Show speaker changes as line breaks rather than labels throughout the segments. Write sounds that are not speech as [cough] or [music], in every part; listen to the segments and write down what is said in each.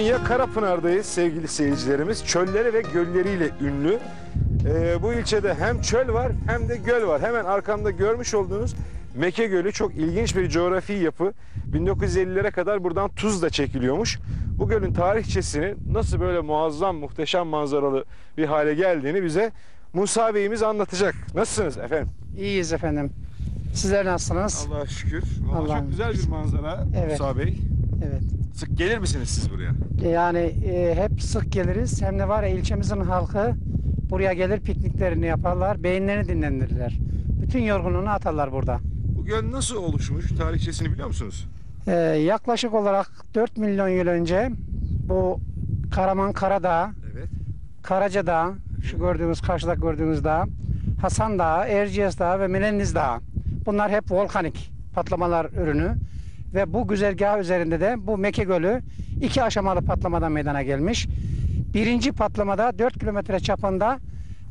Konya Karapınar'dayız sevgili seyircilerimiz. Çölleri ve gölleriyle ünlü. Ee, bu ilçede hem çöl var hem de göl var. Hemen arkamda görmüş olduğunuz Meke Gölü çok ilginç bir coğrafi yapı. 1950'lere kadar buradan tuz da çekiliyormuş. Bu gölün tarihçesini nasıl böyle muazzam, muhteşem manzaralı bir hale geldiğini bize Musa Bey'imiz anlatacak. Nasılsınız efendim?
İyiyiz efendim. Sizler nasılsınız?
Allah'a şükür. Vallahi
Allah'ım.
çok güzel bir manzara
Evet.
Musa Bey.
Evet.
Sık gelir misiniz siz buraya?
Yani e, hep sık geliriz. Hem de var ya ilçemizin halkı buraya gelir pikniklerini yaparlar. Beyinlerini dinlendirirler. Bütün yorgunluğunu atarlar burada.
Bu göl nasıl oluşmuş? Tarihçesini biliyor musunuz?
E, yaklaşık olarak 4 milyon yıl önce bu Karaman Karadağ,
Evet.
Karaca Dağı, şu gördüğünüz karşıda gördüğünüz dağ, Hasan Dağı, Erciyes Dağı ve Menenniz Dağı. Bunlar hep volkanik patlamalar ürünü. Ve bu güzergah üzerinde de bu Meke Gölü iki aşamalı patlamadan meydana gelmiş. Birinci patlamada 4 kilometre çapında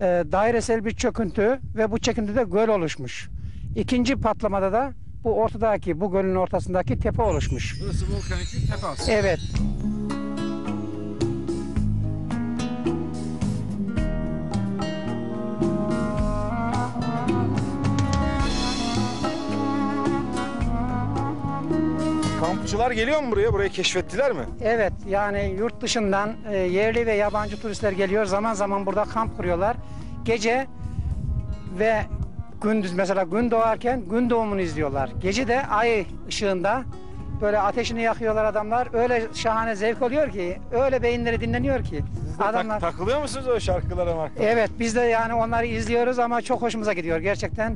e, dairesel bir çöküntü ve bu çöküntüde göl oluşmuş. İkinci patlamada da bu ortadaki, bu gölün ortasındaki tepe oluşmuş.
Burası volkanik bir tepe aslında.
Evet,
Kampçılar geliyor mu buraya? Burayı keşfettiler mi?
Evet yani yurt dışından e, yerli ve yabancı turistler geliyor. Zaman zaman burada kamp kuruyorlar. Gece ve gündüz mesela gün doğarken gün doğumunu izliyorlar. Gece de ay ışığında böyle ateşini yakıyorlar adamlar. Öyle şahane zevk oluyor ki, öyle beyinleri dinleniyor ki.
Siz de tak-
Adamlar
takılıyor musunuz o şarkılara markalara?
Evet biz de yani onları izliyoruz ama çok hoşumuza gidiyor gerçekten.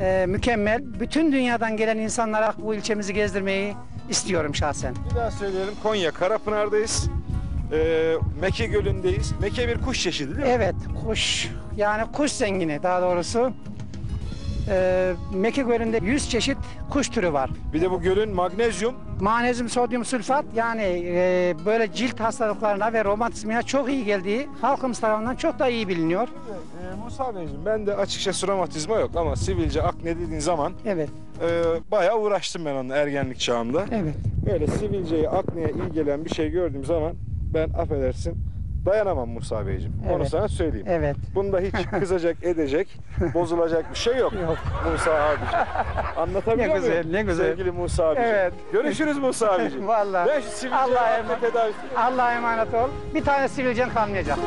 e, mükemmel. Bütün dünyadan gelen insanlara bu ilçemizi gezdirmeyi istiyorum şahsen.
Bir daha söyleyelim. Konya Karapınar'dayız. Ee, Meke Gölü'ndeyiz. Meke bir kuş çeşidi değil mi?
Evet, kuş yani kuş zengini daha doğrusu. Ee, Meke Gölü'nde 100 çeşit kuş türü var.
Bir de bu gölün magnezyum
Magnezyum, sodyum sülfat yani e, böyle cilt hastalıklarına ve romatizmaya çok iyi geldiği halkımız tarafından çok da iyi biliniyor.
Ee, Musa Beyciğim ben de açıkçası romatizma yok ama sivilce akne dediğin zaman
Evet,
e, bayağı uğraştım ben onunla ergenlik çağımda.
evet.
Böyle sivilceye, akneye iyi gelen bir şey gördüğüm zaman ben affedersin dayanamam Musa Beyciğim. Onu
Evet.
sana söyleyeyim.
Evet.
Bunda hiç [laughs] kızacak, edecek, bozulacak bir şey yok.
Yok.
Musa abiciğim. Anlatabiliyor
Ne güzel,
muyum?
ne güzel.
Sevgili Musa abiciğim.
Evet.
Görüşürüz Musa [laughs] abiciğim.
Vallahi.
Ben şu sivilce
Allah'a emanet. Allah'a emanet ol. Bir tane sivilcen kalmayacak.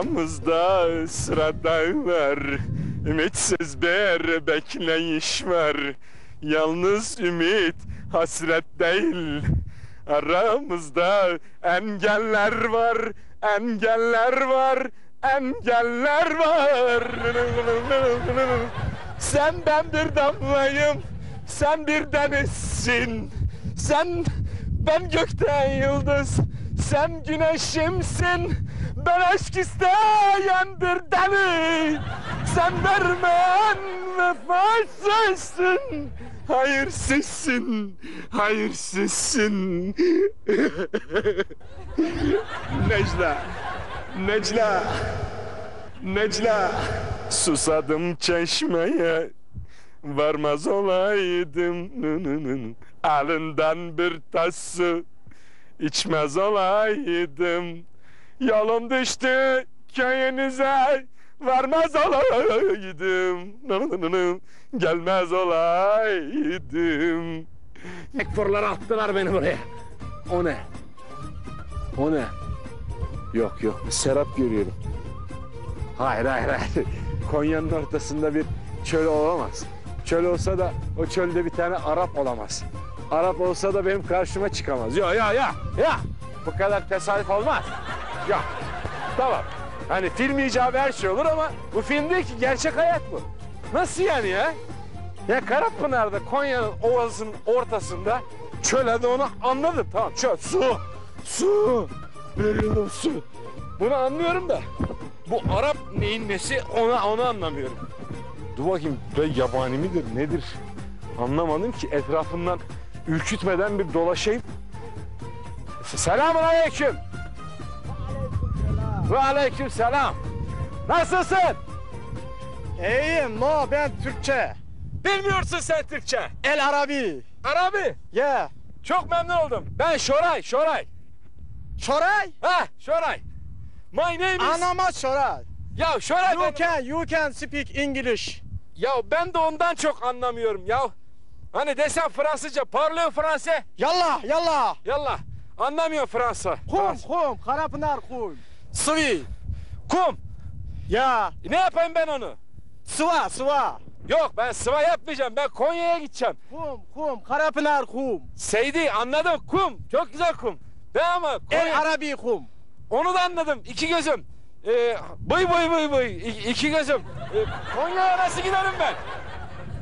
Aramızda sıradan var Ümitsiz bir bekleyiş var. Yalnız ümit hasret değil. Aramızda engeller var Engeller var Engeller var. Sen ben bir damlayım Sen bir denizsin. Sen ben gökten yıldız Sen güneşimsin Ben aşk isteyen bir deli Sen vermeyen vefasızsın Hayırsızsın Hayırsızsın [laughs] Necla Necla Necla. Susadım çeşmeye. Varmaz olaydım. Alından bir tas su içmez olaydım Yolum düştü köyünüze Varmaz olaydım. Gelmez olaydım
Ekforlar attılar beni buraya. O ne? O ne?
Yok yok bir serap görüyorum.
Hayır hayır hayır.
Konya'nın ortasında bir çöl olamaz. Çöl olsa da o çölde bir tane Arap olamaz. Arap olsa da benim karşıma çıkamaz. Ya ya ya ya. Bu kadar tesadüf olmaz. Ya tamam. Hani film icabı her şey olur ama bu film değil ki gerçek hayat bu. Nasıl yani ya? Ya Karapınar'da Konya'nın ovasının ortasında çöl hadi onu anladım. Tamam çöl su. Su. Veriyorum su. Bunu anlıyorum da bu Arap neyin nesi ona onu anlamıyorum. Dur bakayım ben yabani midir nedir anlamadım ki etrafından ürkütmeden bir dolaşayım. Selamun aleyküm. Ve aleyküm selam. Nasılsın?
İyiyim no ben Türkçe.
Bilmiyorsun sen Türkçe.
El Arabi.
Arabi.
Yeah.
Çok memnun oldum. Ben Şoray, Şoray.
Şoray?
Ha, Şoray. My name is...
Anama Şoray.
Ya Şoray
You
ben...
can, you can speak English.
Ya ben de ondan çok anlamıyorum ya. Hani desem Fransızca, parlıyor Fransa.
Yallah yallah.
Yallah. Anlamıyor Fransa.
Kum
Fransa.
kum. Karapınar kum. Sıvi.
Kum.
Ya.
Ne yapayım ben onu?
Sıva sıva.
Yok ben sıva yapmayacağım. Ben Konya'ya gideceğim.
Kum kum. Karapınar kum.
Seydi anladım. Kum. Çok güzel kum. Ben ama Konya...
El Arabi kum.
Onu da anladım. İki gözüm. Ee, bıy bıy bıy bıy. İ- iki gözüm. Ee, Konya'ya nasıl giderim ben?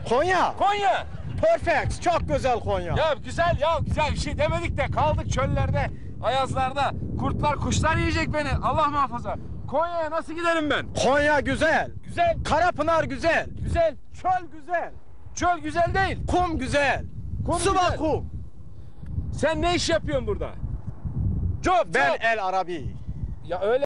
Konya.
Konya.
Perfect. Çok güzel Konya.
Ya güzel ya güzel bir şey demedik de kaldık çöllerde, ayazlarda. Kurtlar kuşlar yiyecek beni. Allah muhafaza. Konya'ya nasıl giderim ben?
Konya güzel.
Güzel,
Karapınar güzel.
güzel.
Çöl güzel.
Çöl güzel değil.
Kum güzel.
Kum
Sıva
güzel.
kum.
Sen ne iş yapıyorsun burada? Job,
Ben
job.
El Arabi.
Ya öyle